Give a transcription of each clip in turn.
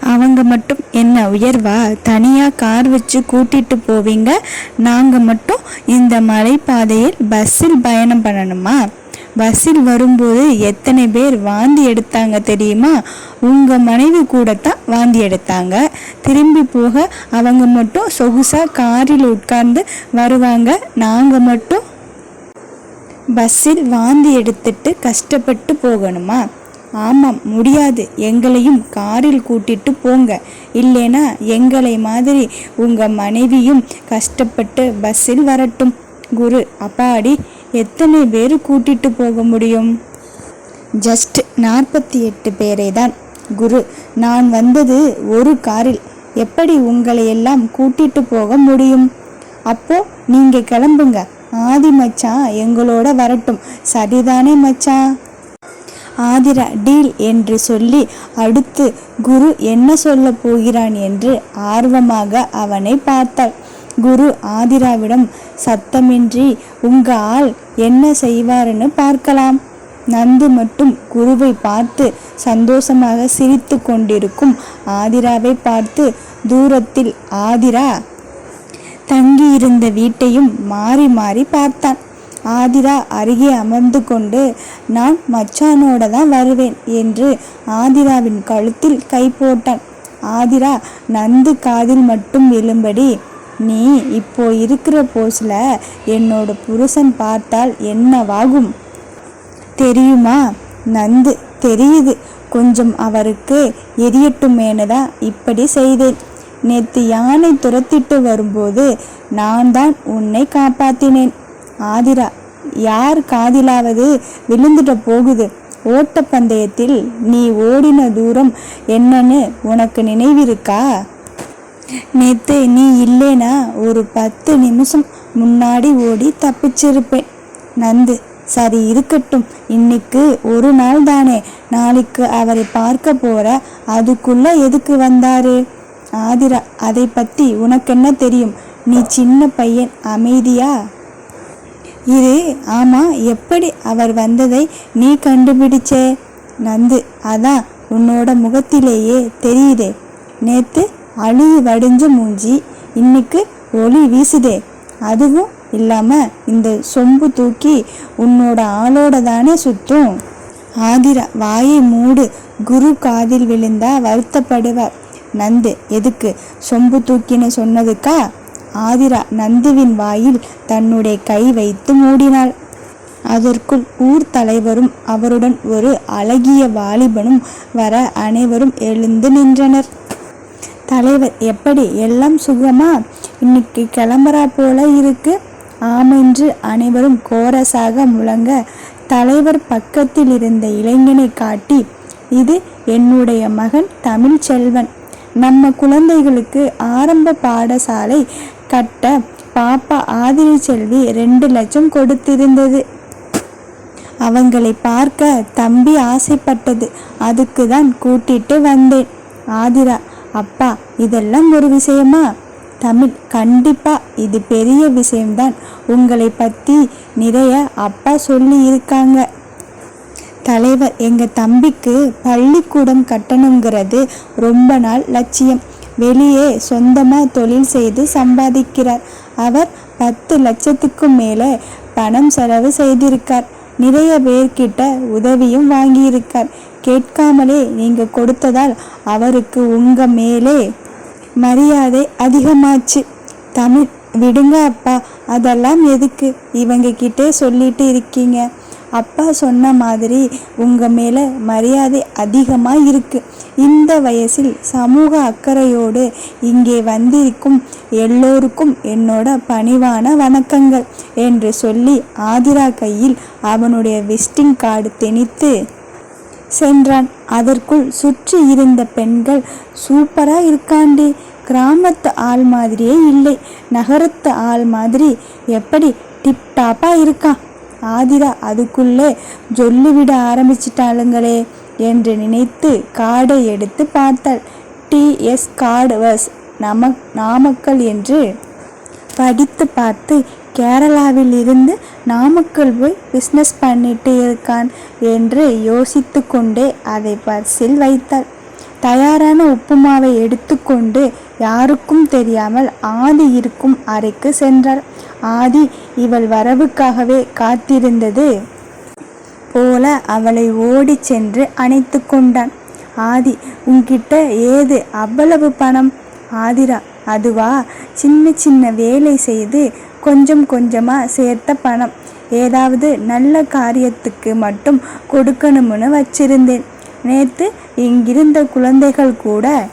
அவங்க மட்டும் என்ன உயர்வா? தனியாக கார் வச்சு கூட்டிட்டு போவீங்க? நாங்கள் மட்டும் இந்த மலைப்பாதையில் பஸ்ஸில் பயணம் பண்ணணுமா? பஸ்ஸில் வரும்போது எத்தனை பேர் வாந்தி எடுத்தாங்க தெரியுமா? உங்கள் மனைவி கூடத்தான் வாந்தி எடுத்தாங்க. திரும்பி போக அவங்க மட்டும் சொகுசாக காரில் உட்கார்ந்து வருவாங்க. நாங்கள் மட்டும் பஸ்ஸில் வாந்தி எடுத்துட்டு கஷ்டப்பட்டு போகணுமா? ஆமாம் முடியாது. எங்களையும் காரில் கூட்டிட்டு போங்க. இல்லைனா எங்களை மாதிரி உங்கள் மனைவியும் கஷ்டப்பட்டு பஸ்ஸில் வரட்டும். குரு அப்பாடி எத்தனை பேர் கூட்டிட்டு போக முடியும்? ஜஸ்ட் நாற்பத்தி எட்டு பேரே தான் குரு நான் வந்தது ஒரு காரில். எப்படி உங்களை எல்லாம் கூட்டிட்டு போக முடியும்? அப்போ நீங்க கிளம்புங்க. ஆதி மச்சான் எங்களோட வரட்டும். சரிதானே மச்சான் ஆதிரா டீல் என்று சொல்லி அடுத்து குரு என்ன சொல்ல போகிறான் என்று ஆர்வமாக அவனை பார்த்தாள். குரு ஆதிராவிடம் சத்தமின்றி உங்க ஆள் என்ன செய்வாருன்னு பார்க்கலாம். நந்து மட்டும் குருவை பார்த்து சந்தோஷமாக சிரித்து கொண்டிருக்கும் ஆதிராவை பார்த்து தூரத்தில் ஆதிரா தங்கியிருந்த வீட்டையும் மாறி மாறி பார்த்தான். ஆதிரா அருகே அமர்ந்து கொண்டு நான் மச்சானோட தான் வருவேன் என்று ஆதிராவின் கழுத்தில் கை போட்டான். ஆதிரா நந்து காதில் மட்டும் விழும்படி நீ இப்போ இருக்கிற போஸில் என்னோட புருஷன் பார்த்தால் என்னவாகும்? தெரியுமா? நந்து தெரியுது. கொஞ்சம் அவருக்கு எரியட்டுமேனு தான் இப்படி செய்தேன். நேற்று யானை துரத்திட்டு வரும்போது நான் தான் உன்னை காப்பாத்தினேன். ஆதிரா யார் காதிலாவது விழுந்துட்ட போகுது. ஓட்டப்பந்தயத்தில் நீ ஓடின தூரம் என்னன்னு உனக்கு நினைவிருக்கா? நேத்து நீ இல்லைனா ஒரு பத்து நிமிஷம் முன்னாடி ஓடி தப்பிச்சிருப்பேன். நந்து சரி இருக்கட்டும். இன்னைக்கு ஒரு நாள் தானே. நாளைக்கு அவரை பார்க்க போற அதுக்குள்ள எதுக்கு வந்தாரு? ஆதிரா அதை பத்தி உனக்கு என்ன தெரியும்? நீ சின்ன பையன் அமைதியா? இது ஆமாம் எப்படி அவர் வந்ததை நீ கண்டுபிடிச்சே? நந்து அதான் உன்னோட முகத்திலேயே தெரியுதே. நேத்து அழுது வடிஞ்ச மூஞ்சி இன்னைக்கு ஒளி வீசுதே. அதுவும் இல்லாமல் இந்த சொம்பு தூக்கி உன்னோட ஆளோட தானே சுத்தும் ஆதிரா வாயை மூடு. குரு காதில் விழுந்தா வருத்தப்படுவார். நந்து எதுக்கு? சொம்பு தூக்கின்னு சொன்னதுக்கா? ஆதிரா நந்துவின் வாயில் தன்னுடைய கை வைத்து மூடினாள். அதற்குள் ஊர் தலைவரும் அவருடன் ஒரு அழகிய வாலிபனும் வர அனைவரும் எழுந்து நின்றனர். தலைவர் எப்படி? எல்லாம் சுகமா? இன்னைக்கு கிளம்புறா போல இருக்கு. ஆமென்று அனைவரும் கோரஸாக முழங்க தலைவர் பக்கத்தில் இருந்த இளைஞனை காட்டி இது என்னுடைய மகன் தமிழ்ச்செல்வன். நம்ம குழந்தைகளுக்கு ஆரம்ப பாடசாலை கட்ட பாப்பா ஆதிரி செல்வி ரெண்டு லட்சம் கொடுத்திருந்தது. அவங்களை பார்க்க தம்பி ஆசைப்பட்டது. அதுக்கு தான் கூட்டிட்டு வந்தேன். ஆதிரா அப்பா இதெல்லாம் ஒரு விஷயமா? தமிழ் கண்டிப்பா இது பெரிய விஷயம்தான். உங்களை பத்தி நிறைய அப்பா சொல்லி இருக்காங்க. தலைவர் எங்க தம்பிக்கு பள்ளிக்கூடம் கட்டணுங்கிறது ரொம்ப நாள் லட்சியம். வெளியே சொந்தமாக தொழில் செய்து சம்பாதிக்கிறார். அவர் பத்து லட்சத்துக்கும் மேலே பணம் செலவு செய்திருக்கார். நிறைய பேர்கிட்ட உதவியும் வாங்கியிருக்கார். கேட்காமலே நீங்கள் கொடுத்ததால் அவருக்கு உங்கள் மேலே மரியாதை அதிகமாச்சு. தமிழ் விடுங்க அப்பா அதெல்லாம் எதுக்கு? இவங்க கிட்டே சொல்லிட்டு இருக்கீங்க. அப்பா சொன்ன மாதிரி உங்கள் மேலே மரியாதை அதிகமாக இருக்குது இந்த வயசில் சமூக அக்கறையோடு இங்கே வந்திருக்கும் எல்லோருக்கும் என்னோட பணிவான வணக்கங்கள் என்று சொல்லி ஆதிரா கையில் அவனுடைய விசிட்டிங் கார்டு திணித்து சென்றான். அதற்குள் சுற்றி இருந்த பெண்கள் சூப்பரா இருக்காண்டே கிராமத்து ஆள் மாதிரியே இல்லை நகரத்து ஆள் மாதிரி எப்படி டிப்டாப்பாக இருக்கான் ஆதிரா அதுக்குள்ளே சொல்லிவிட ஆரம்பிச்சிட்டாளுங்களே என்று நினைத்து கார்டை எடுத்து பார்த்தாள். டிஎஸ் கார்டு வஸ் நம நாமக்கல் என்று படித்து பார்த்து கேரளாவில் இருந்து நாமக்கல் போய் பிஸ்னஸ் பண்ணிட்டு இருக்கான் என்று யோசித்து கொண்டே அதை பர்சில் வைத்தாள். தயாரான உப்புமாவை எடுத்துக்கொண்டு யாருக்கும் தெரியாமல் ஆதி இருக்கும் அறைக்கு சென்றார் ஆதி இவள் வரவுக்காகவே காத்திருந்தது போல அவளை ஓடிச் சென்று அணைத்து கொண்டான். ஆதி உன்கிட்ட ஏது அவ்வளவு பணம்? ஆதிரா அதுவா. சின்ன சின்ன வேலை செய்து கொஞ்சம் கொஞ்சமாக சேர்த்த பணம். ஏதாவது நல்ல காரியத்துக்கு மட்டும் கொடுக்கணும்னு வச்சிருந்தேன். நேற்று இங்கிருந்த குழந்தைகள் கூட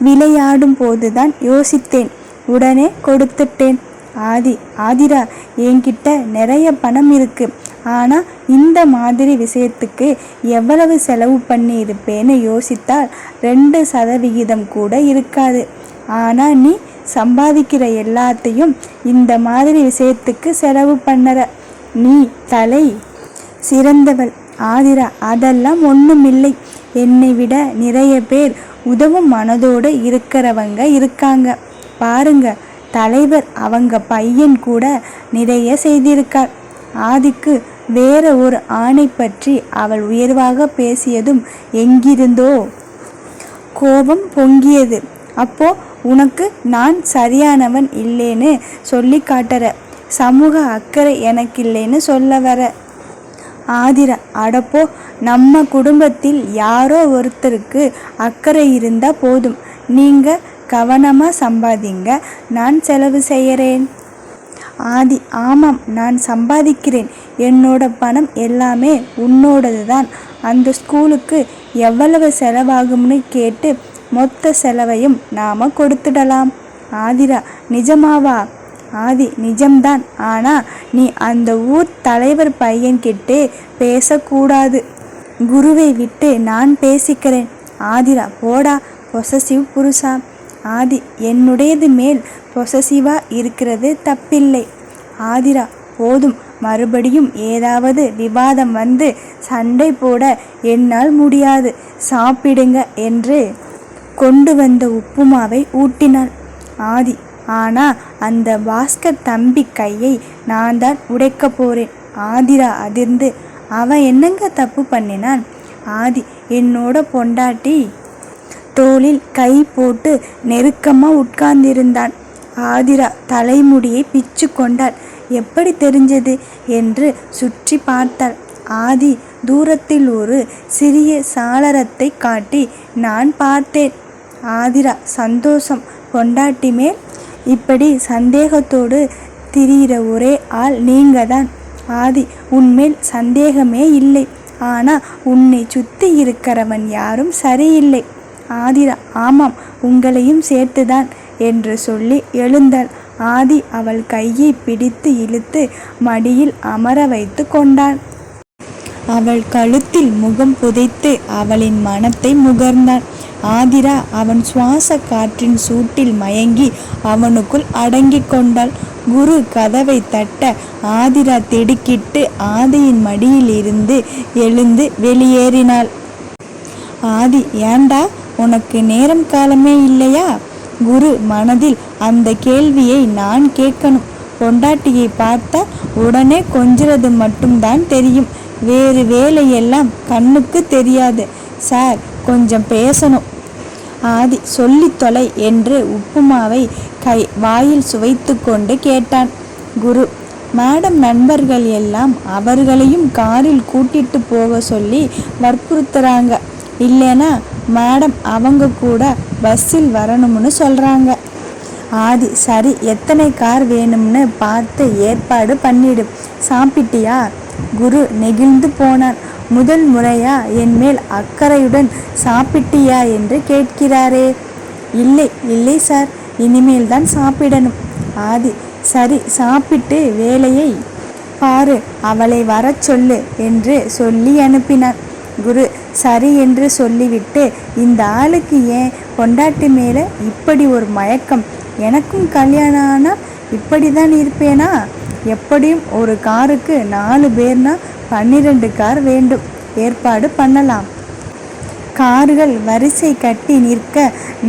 விளையாடும் போதுதான் யோசித்தேன். உடனே கொடுத்துட்டேன். ஆதி ஆதிரா என்கிட்ட நிறைய பணம் இருக்கு. ஆனா இந்த மாதிரி விஷயத்துக்கு எவ்வளவு செலவு பண்ணி இருப்பேன்னு யோசித்தால் ரெண்டு சதவிகிதம் கூட இருக்காது. ஆனா நீ சம்பாதிக்கிற எல்லாத்தையும் இந்த மாதிரி விஷயத்துக்கு செலவு பண்ணுற. நீ தலை சிறந்தவள் ஆதிரா அதெல்லாம் ஒண்ணுமில்லை. என்னை விட நிறைய பேர் உதவும் மனதோடு இருக்கிறவங்க இருக்காங்க. பாருங்க தலைவர் அவங்க பையன் கூட நிறைய செய்திருக்கார். ஆதிக்கு வேற ஒரு ஆணை பற்றி அவள் உயர்வாக பேசியதும் எங்கிருந்தோ? கோபம் பொங்கியது. அப்போ உனக்கு நான் சரியானவன் இல்லைன்னு சொல்லி காட்டுற. சமூக அக்கறை எனக்கு இல்லைன்னு சொல்ல வர. ஆதிரா அடப்போ நம்ம குடும்பத்தில் யாரோ ஒருத்தருக்கு அக்கறை இருந்தா போதும். நீங்கள் கவனமாக சம்பாதிங்க. நான் செலவு செய்கிறேன் ஆதி ஆமாம் நான் சம்பாதிக்கிறேன். என்னோட பணம் எல்லாமே உன்னோடது தான் அந்த ஸ்கூலுக்கு எவ்வளவு செலவாகும்னு கேட்டு மொத்த செலவையும் நாம் கொடுத்துடலாம். ஆதிரா நிஜமாவா? ஆதி நிஜம்தான். ஆனால் நீ அந்த ஊர் தலைவர் பையன்கிட்டே பேசக்கூடாது. குருவை விட்டு நான் பேசிக்கிறேன். ஆதிரா போடா பொசசிவ் புருஷா. ஆதி என்னுடையது மேல் பொசசிவா இருக்கிறது தப்பில்லை. ஆதிரா போதும் மறுபடியும் ஏதாவது விவாதம் வந்து சண்டை போட என்னால் முடியாது. சாப்பிடுங்க என்று கொண்டு வந்த உப்புமாவை ஊட்டினாள். ஆதி ஆனா அந்த பாஸ்கர் தம்பி கையை நான் தான் உடைக்க போறேன். ஆதிரா அதிர்ந்து அவன் என்னங்க தப்பு பண்ணினான்? ஆதி என்னோட பொண்டாட்டி தோளில் கை போட்டு நெருக்கமாக உட்கார்ந்திருந்தான். ஆதிரா தலைமுடியை பிச்சு கொண்டாள். எப்படி தெரிஞ்சது? என்று சுற்றி பார்த்தாள். ஆதி தூரத்தில் ஒரு சிறிய சாளரத்தை காட்டி நான் பார்த்தேன். ஆதிரா சந்தோஷம். பொண்டாட்டி மேல்? இப்படி சந்தேகத்தோடு திரியிற ஒரே ஆள் நீங்க தான் ஆதி உன்மேல் சந்தேகமே இல்லை. ஆனால் உன்னை சுற்றி இருக்கிறவன் யாரும் சரியில்லை. ஆதிரா ஆமாம் உங்களையும் சேர்த்துதான் என்று சொல்லி எழுந்தாள். ஆதி அவள் கையை பிடித்து இழுத்து மடியில் அமர வைத்து கொண்டான் அவள் கழுத்தில் முகம் புதைத்து அவளின் மனத்தை முகர்ந்தான் ஆதிரா அவன் சுவாச காற்றின் சூட்டில் மயங்கி அவனுக்குள் அடங்கிக் கொண்டாள். குரு கதவை தட்ட ஆதிரா திடுக்கிட்டு ஆதியின் மடியில் இருந்து எழுந்து வெளியேறினாள். ஆதி ஏண்டா உனக்கு நேரம் காலமே இல்லையா? குரு மனதில் அந்த கேள்வியை நான் கேட்கணும். பொண்டாட்டியை பார்த்தா உடனே கொஞ்சிறது மட்டும்தான் தெரியும். வேறு வேலையெல்லாம் கண்ணுக்கு தெரியாது. சார் கொஞ்சம் பேசணும். ஆதி சொல்லி தொலை என்று உப்புமாவை கை வாயில் சுவைத்து கொண்டு கேட்டான். குரு மேடம் நண்பர்கள் எல்லாம் அவர்களையும் காரில் கூட்டிட்டு போக சொல்லி வற்புறுத்துறாங்க. இல்லைனா மேடம் அவங்க கூட பஸ்ஸில் வரணும்னு சொல்கிறாங்க ஆதி சரி எத்தனை கார் வேணும்னு பார்த்து ஏற்பாடு பண்ணிடு. சாப்பிட்டியா? குரு நெகிழ்ந்து போனான் முதல் முறையா என் மேல் அக்கறையுடன் சாப்பிட்டியா என்று கேட்கிறாரே. இல்லை இல்லை சார் இனிமேல் தான் சாப்பிடணும். ஆதி சரி சாப்பிட்டு வேலையை பாரு அவளை வரச் சொல்லு என்று சொல்லி அனுப்பினான் குரு சரி என்று சொல்லிவிட்டு இந்த ஆளுக்கு ஏன் பொண்டாட்டி மேலே இப்படி ஒரு மயக்கம்? எனக்கும் கல்யாணம் ஆனால் இப்படி தான் இருப்பேனா? எப்படியும் ஒரு காருக்கு நாலு பேர்னா பன்னிரெண்டு கார் வேண்டும். ஏற்பாடு பண்ணலாம். கார்கள் வரிசை கட்டி நிற்க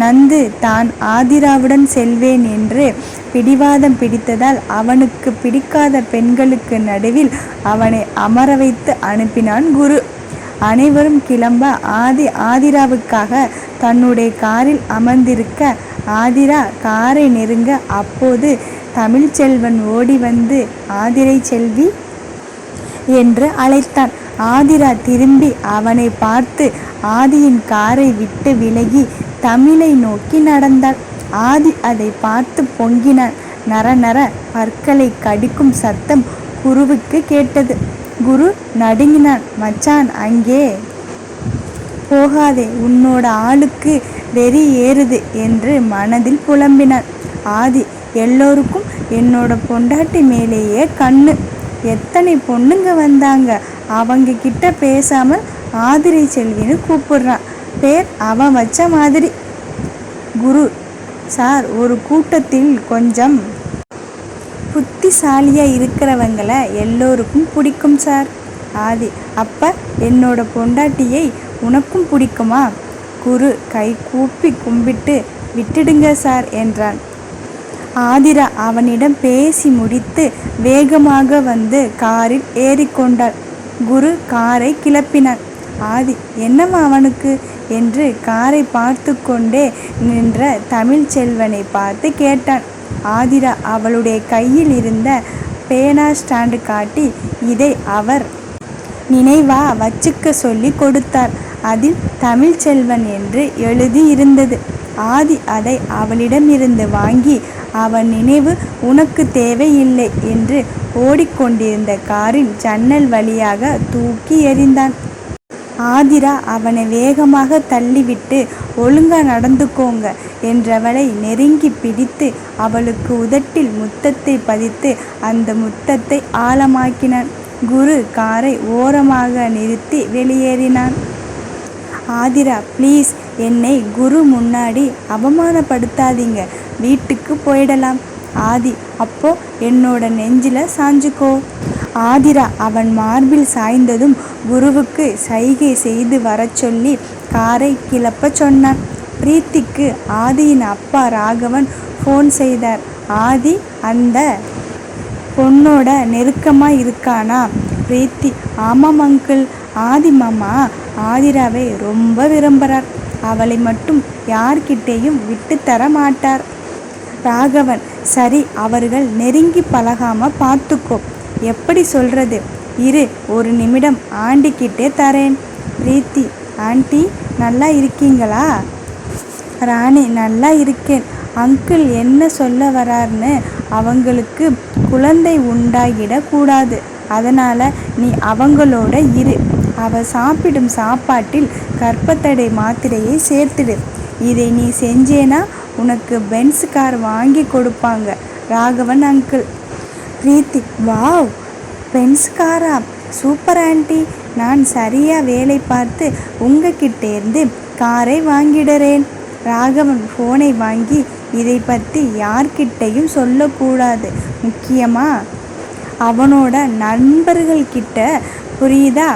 நந்து தான் ஆதிராவுடன் செல்வேன் என்று பிடிவாதம் பிடித்ததால் அவனுக்கு பிடிக்காத பெண்களுக்கு நடுவில் அவனை அமர வைத்து அனுப்பினான் குரு. அனைவரும் கிளம்ப ஆதி ஆதிராவுக்காக தன்னுடைய காரில் அமர்ந்திருக்க ஆதிரா காரை நெருங்க அப்போது தமிழ்ச்செல்வன் ஓடி வந்து ஆதிரை செல்வி என்று அழைத்தான். ஆதிரா திரும்பி அவனை பார்த்து ஆதியின் காரை விட்டு விலகி தமிழை நோக்கி நடந்தாள். ஆதி அதை பார்த்து பொங்கினான். நர நர பற்களை கடிக்கும் சத்தம் குருவுக்கு கேட்டது. குரு நடுங்கினான் மச்சான் அங்கே போகாதே உன்னோட ஆளுக்கு வெறி ஏறுது என்று மனதில் புலம்பினான். ஆதி எல்லோருக்கும் என்னோட பொண்டாட்டி மேலேயே கண்ணு. எத்தனை பொண்ணுங்க வந்தாங்க? அவங்க கிட்ட பேசாமல் ஆதிரி செல்வின்னு கூப்பிடுறான். பேர் அவன் வச்ச மாதிரி. குரு சார் ஒரு கூட்டத்தில் கொஞ்சம் புத்திசாலியாக இருக்கிறவங்கள எல்லோருக்கும் பிடிக்கும் சார். ஆதி அப்போ என்னோட பொண்டாட்டியை உனக்கும் பிடிக்குமா? குரு கை கூப்பி கும்பிட்டு விட்டுடுங்க சார் என்றான். ஆதிரா அவனிடம் பேசி முடித்து வேகமாக வந்து காரில் ஏறிக்கொண்டாள். குரு காரை கிளப்பினான். ஆதி என்னம்மா அவனுக்கு? என்று காரை பார்த்து கொண்டே நின்ற தமிழ்ச்செல்வனை பார்த்து கேட்டான். ஆதிரா அவளுடைய கையில் இருந்த பேனா ஸ்டாண்டு காட்டி இதை அவர் நினைவா வச்சுக்க சொல்லி கொடுத்தார். அதில் தமிழ்ச்செல்வன் என்று எழுதி இருந்தது ஆதி அதை அவளிடமிருந்து வாங்கி அவன் நினைவு உனக்கு தேவையில்லை என்று ஓடிக்கொண்டிருந்த காரின் ஜன்னல் வழியாக தூக்கி எறிந்தான். ஆதிரா அவனை வேகமாக தள்ளிவிட்டு ஒழுங்கா நடந்துக்கோங்க என்றவளை நெருங்கி பிடித்து அவளுக்கு உதட்டில் முத்தத்தை பதித்து அந்த முத்தத்தை ஆழமாக்கினான். குரு காரை ஓரமாக நிறுத்தி வெளியேறினான். ஆதிரா ப்ளீஸ் என்னை குரு முன்னாடி அவமானப்படுத்தாதீங்க. வீட்டுக்கு போயிடலாம். ஆதி அப்போ என்னோட நெஞ்சில சாஞ்சுக்கோ. ஆதிரா அவன் மார்பில் சாய்ந்ததும் குருவுக்கு சைகை செய்து வரச் சொல்லி காரை கிளப்ப சொன்னான் பிரீத்திக்கு ஆதியின் அப்பா ராகவன் ஃபோன் செய்தார். ஆதி அந்த பொண்ணோட நெருக்கமாக இருக்கானா? பிரீத்தி ஆமாம் அங்கிள் ஆதி மாமா ஆதிராவை ரொம்ப விரும்புகிறார். அவளை மட்டும் யார்கிட்டேயும் விட்டு தர மாட்டார். ராகவன் சரி அவர்கள் நெருங்கி பழகாமல் பார்த்துக்கோ. எப்படி சொல்றது? இரு ஒரு நிமிடம் ஆண்டிக்கிட்டே தரேன். பிரீத்தி ஆண்டி நல்லா இருக்கீங்களா? ராணி நல்லா இருக்கேன். அங்கிள் என்ன சொல்ல வரார்னு அவங்களுக்கு குழந்தை உண்டாகிடக்கூடாது அதனால் நீ அவங்களோட இரு. அவ சாப்பிடும் சாப்பாட்டில் கற்பத்தடை மாத்திரையை சேர்த்துடு. இதை நீ செஞ்சேனா உனக்கு பென்ஸ் கார் வாங்கி கொடுப்பாங்க. ராகவன் அங்கிள். பிரீத்தி வாவ்! பென்ஸ்காரா? சூப்பர் ஆண்டி நான் சரியாக வேலை பார்த்து உங்ககிட்டேருந்து காரை வாங்கிடுறேன். ராகவன் ஃபோனை வாங்கி இதை பற்றி யார்கிட்டையும் சொல்லக்கூடாது. முக்கியமாக அவனோட நண்பர்கள்கிட்ட புரியுதா?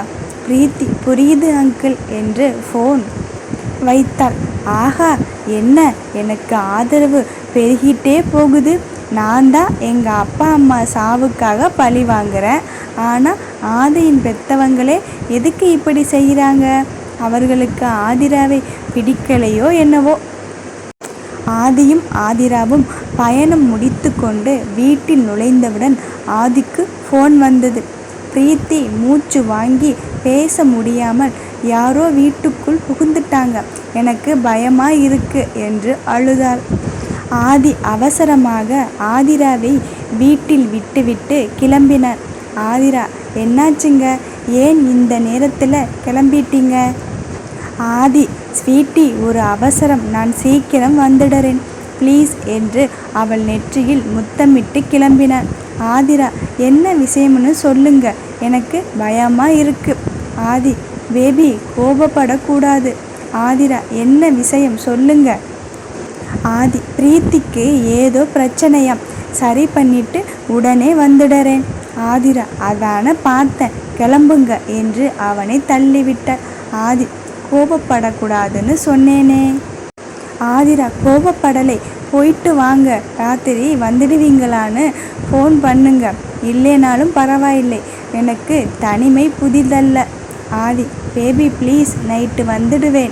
பிரீத்தி புரியுது அங்கிள் என்று ஃபோன் வைத்தாள். ஆஹா என்ன? எனக்கு ஆதரவு பெருகிட்டே போகுது. நான் தான் எங்கள் அப்பா அம்மா சாவுக்காக பழி வாங்குறேன். ஆனால் ஆதியின் பெத்தவங்களே எதுக்கு இப்படி செய்கிறாங்க அவர்களுக்கு ஆதிராவை பிடிக்கலையோ என்னவோ? ஆதியும் ஆதிராவும் பயணம் முடித்து கொண்டு வீட்டில் நுழைந்தவுடன் ஆதிக்கு ஃபோன் வந்தது. பிரீத்தி மூச்சு வாங்கி பேச முடியாமல் யாரோ வீட்டுக்குள் புகுந்துட்டாங்க. எனக்கு பயமாக இருக்கு என்று அழுதாள். ஆதி அவசரமாக ஆதிராவை வீட்டில் விட்டுவிட்டு கிளம்பினார். ஆதிரா என்னாச்சுங்க? ஏன் இந்த நேரத்தில் கிளம்பிட்டீங்க? ஆதி ஸ்வீட்டி ஒரு அவசரம். நான் சீக்கிரம் வந்துடுறேன். ப்ளீஸ் என்று அவள் நெற்றியில் முத்தமிட்டு கிளம்பினான் ஆதிரா என்ன விஷயம்னு சொல்லுங்க. எனக்கு பயமாக இருக்கு. ஆதி பேபி கோபப்படக்கூடாது. ஆதிரா என்ன விஷயம்? சொல்லுங்க. ஆதி பிரீத்திக்கு ஏதோ பிரச்சனையாம். சரி பண்ணிட்டு உடனே வந்துடுறேன் ஆதிரா அதான பார்த்தேன். கிளம்புங்க என்று அவனை தள்ளிவிட்டார் ஆதி கோபப்படக்கூடாதுன்னு சொன்னேனே. ஆதிரா கோபப்படலை. போயிட்டு வாங்க. ராத்திரி வந்துடுவீங்களான்னு ஃபோன் பண்ணுங்க. இல்லைனாலும் பரவாயில்லை. எனக்கு தனிமை புதிதல்ல. ஆதி பேபி ப்ளீஸ் நைட்டு வந்துடுவேன்.